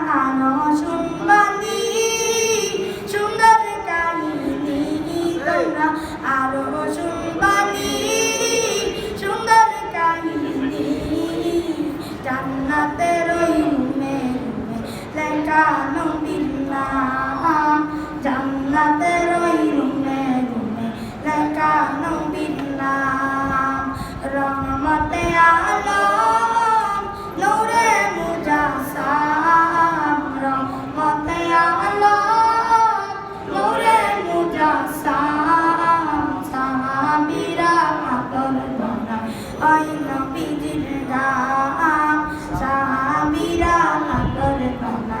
বানানো সুন্দরী সুন্দর কাহিনী তোমরা। আরও সুন্দরী সুন্দর কাহিনী জান্নাতের রইমে লেখানো চলবনা ওই দাম সাহাবিরা না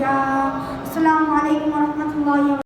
গান আসসালামু আলাইকুম রাহমাতুল্লাহি